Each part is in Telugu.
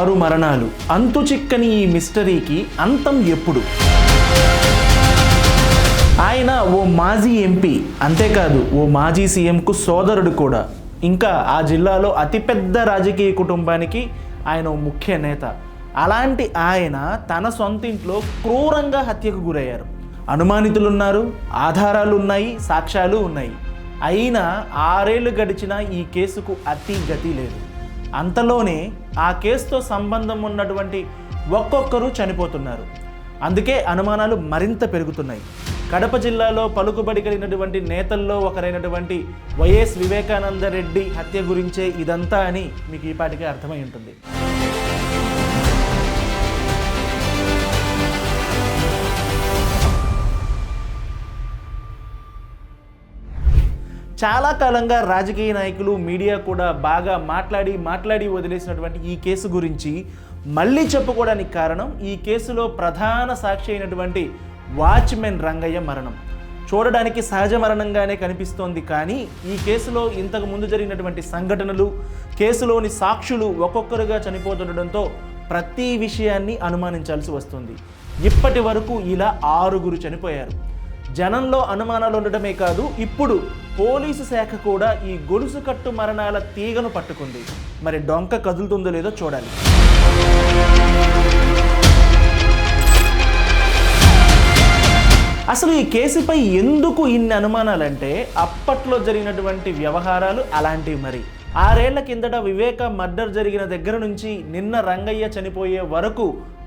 ఆరు మరణాలు. అంతు చిక్కని ఈ మిస్టరీకి అంతం ఎప్పుడు? ఆయన ఓ మాజీ ఎంపీ. అంతేకాదు ఓ మాజీ సీఎంకు సోదరుడు కూడా. ఇంకా ఆ జిల్లాలో అతిపెద్ద రాజకీయ కుటుంబానికి ఆయన ఓ ముఖ్య నేత. అలాంటి ఆయన తన సొంతింట్లో క్రూరంగా హత్యకు గురయ్యారు. అనుమానితులున్నారు ఆధారాలు ఉన్నాయి సాక్ష్యాలు ఉన్నాయి. అయినా ఆరేళ్ళు గడిచినా ఈ కేసుకు అతి గతి లేదు. అంతలోనే ఆ కేసుతో సంబంధం ఉన్నటువంటి ఒక్కొక్కరు చనిపోతున్నారు. అందుకే అనుమానాలు మరింత పెరుగుతున్నాయి. కడప జిల్లాలో పలుకుబడి కలిగినటువంటి నేతల్లో ఒకరైనటువంటి వైఎస్ వివేకానంద రెడ్డి హత్య గురించే ఇదంతా అని మీకు ఈపాటికే అర్థమై ఉంటుంది. చాలా కాలంగా రాజకీయ నాయకులు మీడియా కూడా బాగా మాట్లాడి మాట్లాడి వదిలేసినటువంటి ఈ కేసు గురించి మళ్ళీ చెప్పుకోవడానికి కారణం ఈ కేసులో ప్రధాన సాక్షి అయినటువంటి వాచ్మెన్ రంగయ్య మరణం. చూడడానికి సహజ మరణంగానే కనిపిస్తోంది కానీ ఈ కేసులో ఇంతకు ముందు జరిగినటువంటి సంఘటనలు కేసులోని సాక్షులు ఒక్కొక్కరుగా చనిపోతుండడంతో ప్రతి విషయాన్ని అనుమానించాల్సి వస్తుంది. ఇప్పటి వరకు ఇలా ఆరుగురు చనిపోయారు. జనంలో అనుమానాలు ఉండటమే కాదు ఇప్పుడు పోలీసు శాఖ కూడా ఈ గొలుసు కట్టు మరణాల తీగను పట్టుకుంది. మరి డొంక కదులుతుందో లేదో చూడాలి. అసలు ఈ కేసుపై ఎందుకు ఇన్ని అనుమానాలంటే అప్పట్లో జరిగినటువంటి వ్యవహారాలు అలాంటివి మరి. ఆరేళ్ళ కిందట వివేక మర్డర్ జరిగిన దగ్గర నుంచి నిన్న రంగయ్య చనిపోయే వరకు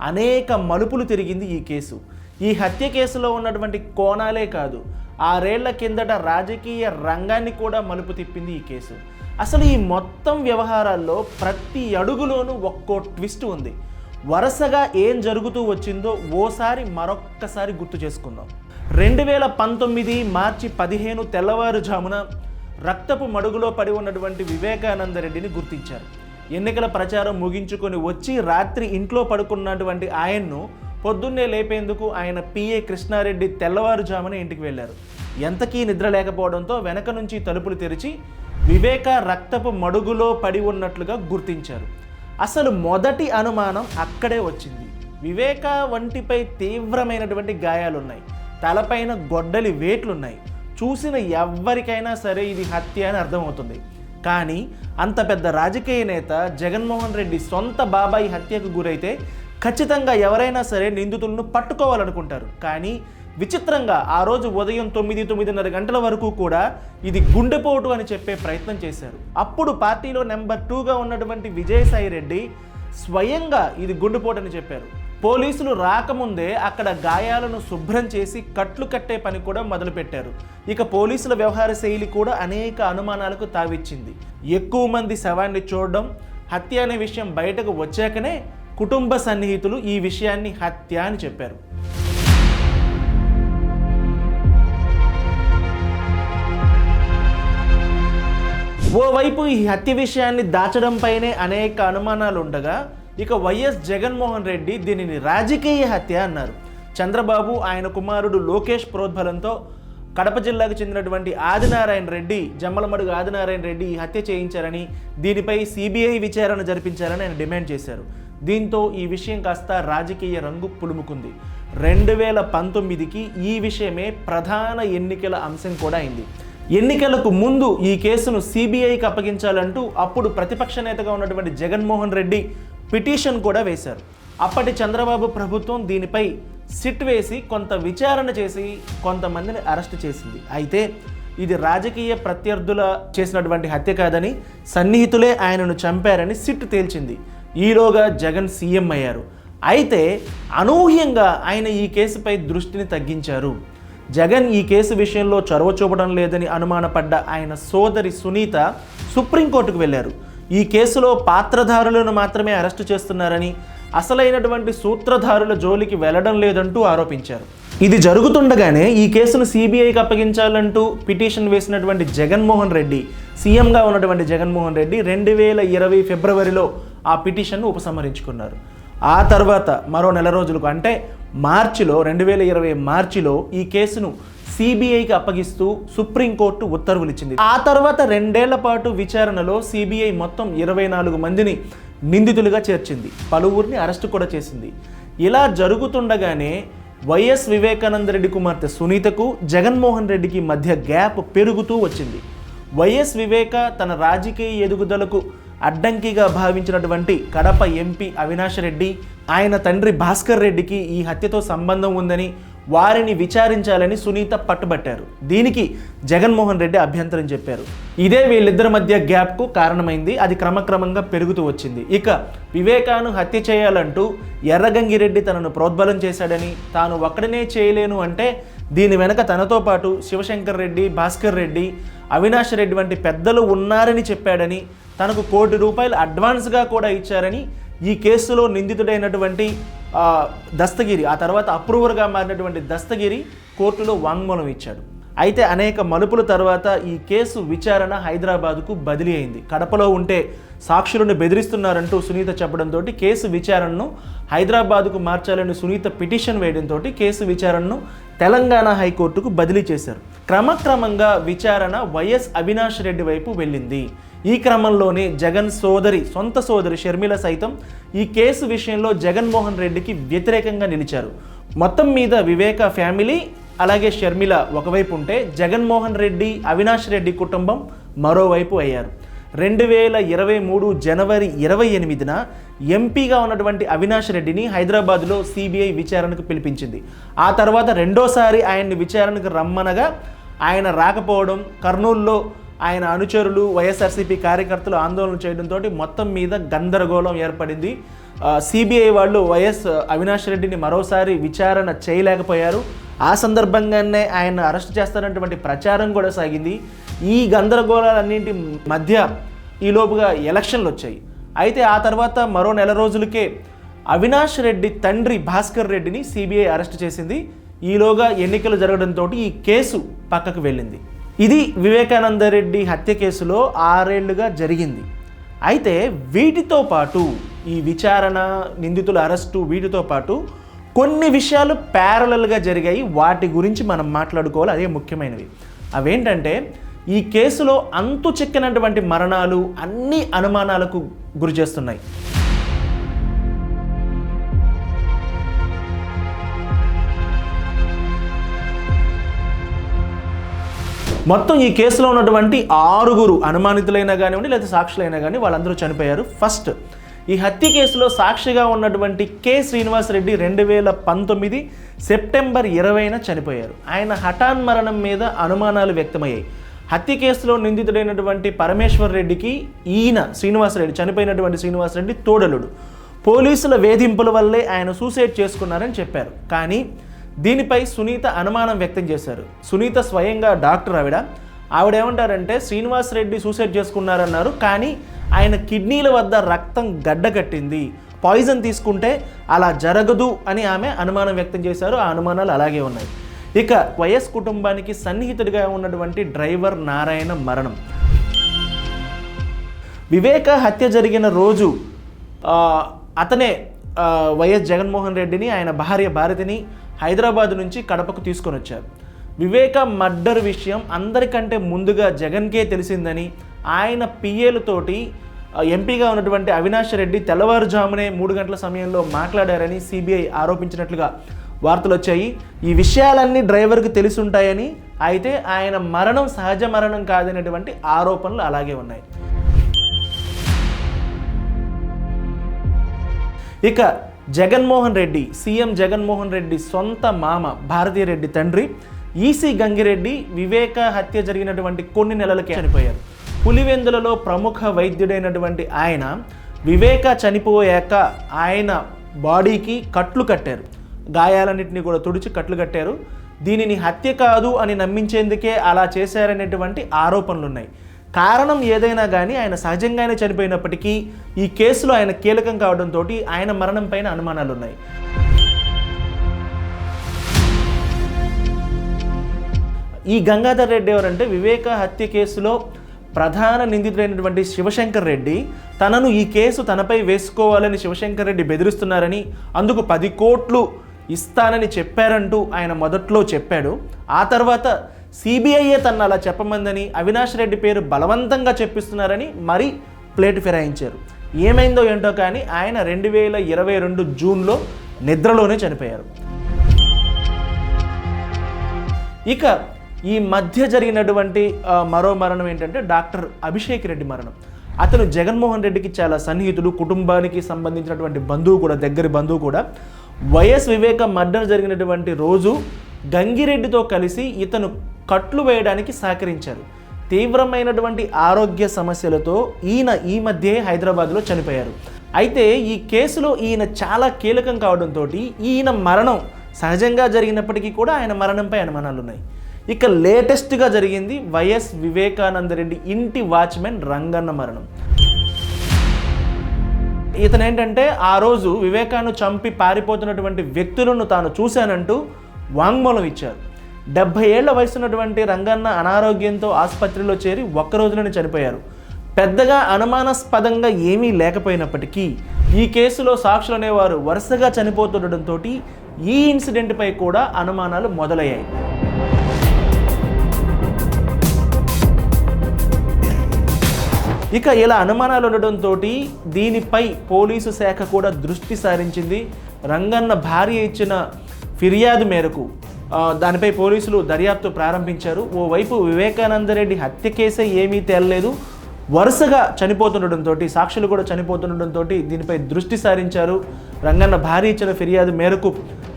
అనేక మలుపులు తిరిగింది ఈ కేసు. ఈ హత్య కేసులో ఉన్నటువంటి కోణాలే కాదు ఆరేళ్ళ కిందట రాజకీయ రంగాన్ని కూడా మలుపు తిప్పింది ఈ కేసు. అసలు ఈ మొత్తం వ్యవహారాల్లో ప్రతి అడుగులోనూ ఒక్కో ట్విస్ట్ ఉంది. వరుసగా ఏం జరుగుతూ వచ్చిందో ఓసారి మరొక్కసారి గుర్తు చేసుకుందాం. రెండు వేల పంతొమ్మిది మార్చి పదిహేను తెల్లవారుజామున రక్తపు మడుగులో పడి ఉన్నటువంటి వివేకానంద రెడ్డిని గుర్తించారు. ఎన్నికల ప్రచారం ముగించుకొని వచ్చి రాత్రి ఇంట్లో పడుకున్నటువంటి ఆయన్ను పొద్దున్నే లేపేందుకు ఆయన పిఏ కృష్ణారెడ్డి తెల్లవారుజామున ఇంటికి వెళ్ళారు. ఎంతకీ నిద్ర లేకపోవడంతో వెనక నుంచి తలుపులు తెరిచి వివేక రక్తపు మడుగులో పడి ఉన్నట్లుగా గుర్తించారు. అసలు మొదటి అనుమానం అక్కడే వచ్చింది. వివేక వంటిపై తీవ్రమైనటువంటి గాయాలున్నాయి. తలపైన గొడ్డలి వేట్లున్నాయి. చూసిన ఎవ్వరికైనా సరే ఇది హత్య అని అర్థమవుతుంది. కానీ అంత పెద్ద రాజకీయ నేత జగన్మోహన్ రెడ్డి సొంత బాబాయి హత్యకు గురైతే ఖచ్చితంగా ఎవరైనా సరే నిందితులను పట్టుకోవాలనుకుంటారు. కానీ విచిత్రంగా ఆ రోజు ఉదయం తొమ్మిది తొమ్మిదిన్నర గంటల వరకు కూడా ఇది గుండెపోటు అని చెప్పే ప్రయత్నం చేశారు. అప్పుడు పార్టీలో నెంబర్ టూగా ఉన్నటువంటి విజయసాయి రెడ్డి స్వయంగా ఇది గుండెపోటు అని చెప్పారు. పోలీసులు రాకముందే అక్కడ గాయాలను శుభ్రం చేసి కట్లు కట్టే పని కూడా మొదలుపెట్టారు. ఇక పోలీసుల వ్యవహార శైలి కూడా అనేక అనుమానాలకు తావిచ్చింది. ఎక్కువ మంది శవాన్ని చూడడం హత్య అనే విషయం బయటకు వచ్చాకనే కుటుంబ సన్నిహితులు ఈ విషయాన్ని హత్య అని చెప్పారు. ఓవైపు ఈ హత్య విషయాన్ని దాచడంపైనే అనేక అనుమానాలు ఉండగా ఇక వైఎస్ జగన్మోహన్ రెడ్డి దీనిని రాజకీయ హత్య అన్నారు. చంద్రబాబు ఆయన కుమారుడు లోకేష్ ప్రోద్బలంతో కడప జిల్లాకు చెందినటువంటి ఆదినారాయణ రెడ్డి జమ్మలమడుగు ఆదినారాయణ రెడ్డి ఈ హత్య చేయించారని దీనిపై సిబిఐ విచారణ జరిపించారని ఆయన డిమాండ్ చేశారు. దీంతో ఈ విషయం కాస్త రాజకీయ రంగు పులుముకుంది. రెండు వేల పంతొమ్మిదికి ఈ విషయమే ప్రధాన ఎన్నికల అంశం కూడా అయింది. ఎన్నికలకు ముందు ఈ కేసును సిబిఐకి అప్పగించాలంటూ అప్పుడు ప్రతిపక్ష నేతగా ఉన్నటువంటి జగన్మోహన్ రెడ్డి పిటిషన్ కూడా వేశారు. అప్పటి చంద్రబాబు ప్రభుత్వం దీనిపై సిట్ వేసి కొంత విచారణ చేసి కొంతమందిని అరెస్ట్ చేసింది. అయితే ఇది రాజకీయ ప్రత్యర్థుల చేసినటువంటి హత్య కాదని సన్నిహితులే ఆయనను చంపారని సిట్ తేల్చింది. ఈలోగా జగన్ సీఎం అయ్యారు. అయితే అనూహ్యంగా ఆయన ఈ కేసుపై దృష్టిని తగ్గించారు. జగన్ ఈ కేసు విషయంలో చొరవ చూపడం లేదని అనుమానపడ్డ ఆయన సోదరి సునీత సుప్రీంకోర్టుకు వెళ్ళారు. ఈ కేసులో పాత్రధారులను మాత్రమే అరెస్టు చేస్తున్నారని అసలైనటువంటి సూత్రధారుల జోలికి వెళ్ళడం లేదంటూ ఆరోపించారు. ఇది జరుగుతుండగానే ఈ కేసును సిబిఐకి అప్పగించాలంటూ పిటిషన్ వేసినటువంటి జగన్మోహన్ రెడ్డి సీఎంగా ఉన్నటువంటి జగన్మోహన్ రెడ్డి రెండు వేల ఇరవై ఫిబ్రవరిలో ఆ పిటిషన్ను ఉపసంహరించుకున్నారు. ఆ తర్వాత మరో నెల రోజులకు అంటే మార్చిలో రెండు వేల ఇరవై మార్చిలో ఈ కేసును సిబిఐకి అప్పగిస్తూ సుప్రీంకోర్టు ఉత్తర్వులు ఇచ్చింది. ఆ తర్వాత రెండేళ్ళ పాటు విచారణలో సిబిఐ మొత్తం ఇరవై నాలుగు మందిని నిందితులుగా చేర్చింది. పలువురిని అరెస్టు కూడా చేసింది. ఇలా జరుగుతుండగానే వైఎస్ వివేకానంద రెడ్డి కుమార్తె సునీతకు జగన్మోహన్ రెడ్డికి మధ్య గ్యాప్ పెరుగుతూ వచ్చింది. వైఎస్ వివేక తన రాజకీయ ఎదుగుదలకు అడ్డంకిగా భావించినటువంటి కడప ఎంపీ అవినాష్ రెడ్డి ఆయన తండ్రి భాస్కర్ రెడ్డికి ఈ హత్యతో సంబంధం ఉందని వారిని విచారించాలని సునీత పట్టుబట్టారు. దీనికి జగన్మోహన్ రెడ్డి అభ్యంతరం చెప్పారు. ఇదే వీళ్ళిద్దరి మధ్య గ్యాప్కు కారణమైంది. అది క్రమక్రమంగా పెరుగుతూ వచ్చింది. ఇక వివేకాను హత్య చేయాలంటూ ఎర్రగంగిరెడ్డి తనను ప్రోద్బలం చేశాడని తాను ఒక్కడనే చేయలేను అంటే దీని వెనక తనతో పాటు శివశంకర్ రెడ్డి భాస్కర్ రెడ్డి అవినాష్ రెడ్డి వంటి పెద్దలు ఉన్నారని చెప్పాడని తనకు కోటి రూపాయలు అడ్వాన్స్గా కూడా ఇచ్చారని ఈ కేసులో నిందితుడైనటువంటి దస్తగిరి ఆ తర్వాత అప్రూవర్గా మారినటువంటి దస్తగిరి కోర్టులో వాంగ్మూలం ఇచ్చాడు. అయితే అనేక మలుపుల తర్వాత ఈ కేసు విచారణ హైదరాబాద్కు బదిలీ అయింది. కడపలో ఉంటే సాక్షులను బెదిరిస్తున్నారంటూ సునీత చెప్పడంతో కేసు విచారణను హైదరాబాద్కు మార్చాలని సునీత పిటిషన్ వేయడంతో కేసు విచారణను తెలంగాణ హైకోర్టుకు బదిలీ చేశారు. క్రమక్రమంగా విచారణ వైఎస్ అవినాష్ రెడ్డి వైపు వెళ్ళింది. ఈ క్రమంలోనే జగన్ సోదరి సొంత సోదరి షర్మిల సైతం ఈ కేసు విషయంలో జగన్మోహన్ రెడ్డికి వ్యతిరేకంగా నిలిచారు. మొత్తం మీద వివేక ఫ్యామిలీ అలాగే షర్మిల ఒకవైపు ఉంటే జగన్మోహన్ రెడ్డి అవినాష్ రెడ్డి కుటుంబం మరోవైపు అయ్యారు. రెండు వేల ఇరవై మూడు జనవరి ఇరవై ఎనిమిదిన ఎంపీగా ఉన్నటువంటి అవినాష్ రెడ్డిని హైదరాబాద్లో సిబిఐ విచారణకు పిలిపించింది. ఆ తర్వాత రెండోసారి ఆయన్ని విచారణకు రమ్మనగా ఆయన రాకపోవడం కర్నూలులో ఆయన అనుచరులు వైఎస్ఆర్సీపీ కార్యకర్తలు ఆందోళన చేయడంతో మొత్తం మీద గందరగోళం ఏర్పడింది. సిబిఐ వాళ్ళు వైఎస్ అవినాష్ రెడ్డిని మరోసారి విచారణ చేయలేకపోయారు. ఆ సందర్భంగానే ఆయన అరెస్ట్ చేస్తారన్నటువంటి ప్రచారం కూడా సాగింది. ఈ గందరగోళాలన్నింటి మధ్య ఈలోపుగా ఎలక్షన్లు వచ్చాయి. అయితే ఆ తర్వాత మరో నెల రోజులకే అవినాష్ రెడ్డి తండ్రి భాస్కర్ రెడ్డిని సిబిఐ అరెస్ట్ చేసింది. ఈలోగా ఎన్నికలు జరగడంతో ఈ కేసు పక్కకు వెళ్ళింది. ఇది వివేకానంద రెడ్డి హత్య కేసులో ఆరేళ్ళుగా జరిగింది. అయితే వీటితో పాటు ఈ విచారణ నిందితుల అరెస్టు వీటితో పాటు కొన్ని విషయాలు ప్యారలల్గా జరిగాయి. వాటి గురించి మనం మాట్లాడుకోవాలి. అదే ముఖ్యమైనవి. అవేంటంటే ఈ కేసులో అంతు చిక్కినటువంటి మరణాలు అన్ని అనుమానాలకు గురి చేస్తున్నాయి మొత్తం ఈ కేసులో ఉన్నటువంటి ఆరుగురు అనుమానితులైనా కానివ్వండి లేదా సాక్షులైనా కానీ వాళ్ళందరూ చనిపోయారు. ఫస్ట్ ఈ హత్య కేసులో సాక్షిగా ఉన్నటువంటి కె శ్రీనివాసరెడ్డి రెండు వేల పంతొమ్మిది సెప్టెంబర్ ఇరవైన చనిపోయారు. ఆయన హఠాన్ మరణం మీద అనుమానాలు వ్యక్తమయ్యాయి. హత్య కేసులో నిందితుడైనటువంటి పరమేశ్వర్ రెడ్డికి ఈయన శ్రీనివాసరెడ్డి చనిపోయినటువంటి శ్రీనివాసరెడ్డి తోడలుడు. పోలీసుల వేధింపుల వల్లే ఆయన సూసైడ్ చేసుకున్నారని చెప్పారు. కానీ దీనిపై సునీత అనుమానం వ్యక్తం చేశారు. సునీత స్వయంగా డాక్టర్ ఆవిడ. ఆవిడేమంటారంటే శ్రీనివాస్ రెడ్డి సూసైడ్ చేసుకున్నారన్నారు కానీ ఆయన కిడ్నీల వద్ద రక్తం గడ్డగట్టింది పాయిజన్ తీసుకుంటే అలా జరగదు అని ఆమె అనుమానం వ్యక్తం చేశారు. ఆ అనుమానాలు అలాగే ఉన్నాయి. ఇక వైఎస్ కుటుంబానికి సన్నిహితుడిగా ఉన్నటువంటి డ్రైవర్ నారాయణ మరణం. వివేక హత్య జరిగిన రోజు అతనే వైఎస్ జగన్మోహన్ రెడ్డిని ఆయన భార్య భారతిని హైదరాబాద్ నుంచి కడపకు తీసుకొని వచ్చారు. వివేక మర్డర్ విషయం అందరికంటే ముందుగా జగన్కే తెలిసిందని ఆయన పిఏలతోటి ఎంపీగా ఉన్నటువంటి అవినాష్ రెడ్డి తెల్లవారుజామునే మూడు గంటల సమయంలో మాట్లాడారని సిబిఐ ఆరోపించినట్లుగా వార్తలు వచ్చాయి. ఈ విషయాలన్నీ డ్రైవర్కి తెలిసి ఉంటాయని అయితే ఆయన మరణం సహజ మరణం కాదనేటువంటి ఆరోపణలు అలాగే ఉన్నాయి. ఇక జగన్మోహన్ రెడ్డి సీఎం జగన్మోహన్ రెడ్డి సొంత మామ భారతీరెడ్డి తండ్రి ఈసీ గంగిరెడ్డి వివేక హత్య జరిగినటువంటి కొన్ని నెలలకే చనిపోయారు. పులివెందులలో ప్రముఖ వైద్యుడైనటువంటి ఆయన వివేక చనిపోయాక ఆయన బాడీకి కట్లు కట్టారు. గాయాలన్నింటినీ కూడా తుడిచి కట్లు కట్టారు. దీనిని హత్య కాదు అని నమ్మించేందుకే అలా చేశారనేటువంటి ఆరోపణలు ఉన్నాయి కారణం ఏదైనా కానీ ఆయన సహజంగానే చనిపోయినప్పటికీ ఈ కేసులో ఆయన కీలకం కావడంతో ఆయన మరణం పైన అనుమానాలు ఉన్నాయి ఈ గంగాధర్ రెడ్డి ఎవరంటే వివేక హత్య కేసులో ప్రధాన నిందితుడైనటువంటి శివశంకర్ రెడ్డి. తనను ఈ కేసు తనపై వేసుకోవాలని శివశంకర్ రెడ్డి బెదిరిస్తున్నారని అందుకు పది కోట్లు ఇస్తానని చెప్పారంటూ ఆయన మొదట్లో చెప్పాడు. ఆ తర్వాత సిబిఐయే తన అలా చెప్పమందని అవినాష్ రెడ్డి పేరు బలవంతంగా చెప్పిస్తున్నారని మరీ ప్లేట్ ఫిరాయించారు. ఏమైందో ఏంటో కానీ ఆయన రెండు వేల ఇరవై రెండు జూన్లో నిద్రలోనే చనిపోయారు. ఇక ఈ మధ్య జరిగినటువంటి మరో మరణం ఏంటంటే డాక్టర్ అభిషేక్ రెడ్డి మరణం. అతను జగన్మోహన్ రెడ్డికి చాలా సన్నిహితుడు కుటుంబానికి సంబంధించినటువంటి బంధువు కూడా దగ్గరి బంధువు కూడా. వైఎస్ వివేక మర్డర్ జరిగినటువంటి రోజు గంగిరెడ్డితో కలిసి ఇతను కట్లు వేయడానికి సహకరించారు. తీవ్రమైనటువంటి ఆరోగ్య సమస్యలతో ఈయన ఈ మధ్యే హైదరాబాద్లో చనిపోయారు. అయితే ఈ కేసులో ఈయన చాలా కీలకం కావడంతో ఈయన మరణం సహజంగా జరిగినప్పటికీ కూడా ఆయన మరణంపై అనుమానాలు ఉన్నాయి ఇక లేటెస్ట్గా జరిగింది వైఎస్ వివేకానందరెడ్డి ఇంటి వాచ్మెన్ రంగన్న మరణం. ఇతను ఏంటంటే ఆ రోజు వివేకాను చంపి పారిపోతున్నటువంటి వ్యక్తులను తాను చూశానంటూ వాంగ్మూలం ఇచ్చారు. డెబ్బై ఏళ్ళ వయసున్నటువంటి రంగన్న అనారోగ్యంతో ఆసుపత్రిలో చేరి ఒక్క రోజులోనే చనిపోయారు. పెద్దగా అనుమానాస్పదంగా ఏమీ లేకపోయినప్పటికీ ఈ కేసులో సాక్షులు అనేవారు వరుసగా చనిపోతుండటంతో ఈ ఇన్సిడెంట్పై కూడా అనుమానాలు మొదలయ్యాయి. ఇక ఇలా అనుమానాలు ఉండడంతో దీనిపై పోలీసు శాఖ కూడా దృష్టి సారించింది. రంగన్న భార్య ఇచ్చిన ఫిర్యాదు మేరకు దానిపై పోలీసులు దర్యాప్తు ప్రారంభించారు. ఓవైపు వివేకానందరెడ్డి హత్య కేసే ఏమీ తేలలేదు. వరుసగా చనిపోతుండటంతో సాక్షులు కూడా చనిపోతుండటంతో దీనిపై దృష్టి సారించారు. రంగన్న భార్య ఇచ్చిన ఫిర్యాదు మేరకు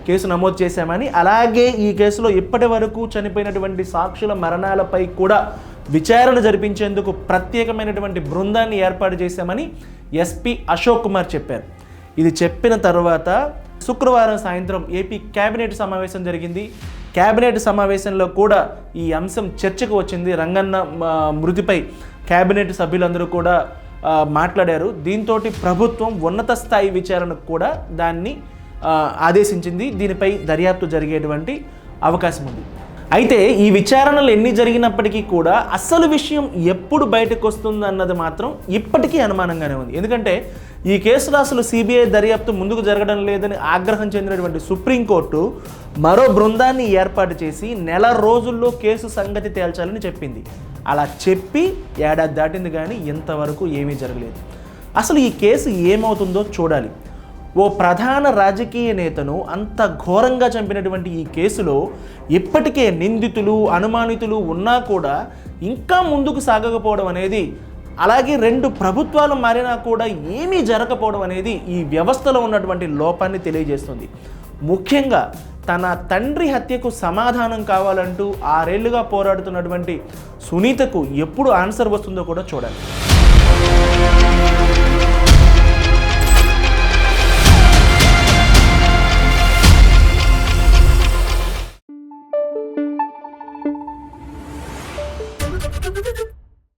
కేసు నమోదు చేశామని అలాగే ఈ కేసులో ఇప్పటి వరకు చనిపోయినటువంటి సాక్షుల మరణాలపై కూడా విచారణ జరిపించేందుకు ప్రత్యేకమైనటువంటి బృందాన్ని ఏర్పాటు చేశామని ఎస్పీ అశోక్ కుమార్ చెప్పారు. ఇది చెప్పిన తర్వాత శుక్రవారం సాయంత్రం ఏపీ కేబినెట్ సమావేశం జరిగింది. కేబినెట్ సమావేశంలో కూడా ఈ అంశం చర్చకు వచ్చింది. రంగన్న మృతిపై కేబినెట్ సభ్యులందరూ కూడా మాట్లాడారు. దీంతో ప్రభుత్వం ఉన్నత స్థాయి విచారణకు కూడా దాన్ని ఆదేశించింది. దీనిపై దర్యాప్తు జరిగేటువంటి అవకాశం ఉంది. అయితే ఈ విచారణలు ఎన్ని జరిగినప్పటికీ కూడా అసలు విషయం ఎప్పుడు బయటకు వస్తుంది అన్నది మాత్రం ఇప్పటికీ అనుమానంగానే ఉంది. ఎందుకంటే ఈ కేసులో అసలు సిబిఐ దర్యాప్తు ముందుకు జరగడం లేదని ఆగ్రహం చెందినటువంటి సుప్రీంకోర్టు మరో బృందాన్ని ఏర్పాటు చేసి నెల రోజుల్లో కేసు సంగతి తేల్చాలని చెప్పింది. అలా చెప్పి ఏడాది దాటింది కానీ ఇంతవరకు ఏమీ జరగలేదు. అసలు ఈ కేసు ఏమవుతుందో చూడాలి. ఓ ప్రధాన రాజకీయ నేతను అంత ఘోరంగా చంపినటువంటి ఈ కేసులో ఇప్పటికే నిందితులు అనుమానితులు ఉన్నా కూడా ఇంకా ముందుకు సాగకపోవడం అనేది అలాగే రెండు ప్రభుత్వాలు మారినా కూడా ఏమీ జరగకపోవడం అనేది ఈ వ్యవస్థలో ఉన్నటువంటి లోపాన్ని తెలియజేస్తుంది. ముఖ్యంగా తన తండ్రి హత్యకు సమాధానం కావాలంటూ ఆరేళ్ళుగా పోరాడుతున్నటువంటి సునీతకు ఎప్పుడు ఆన్సర్ వస్తుందో కూడా చూడాలి.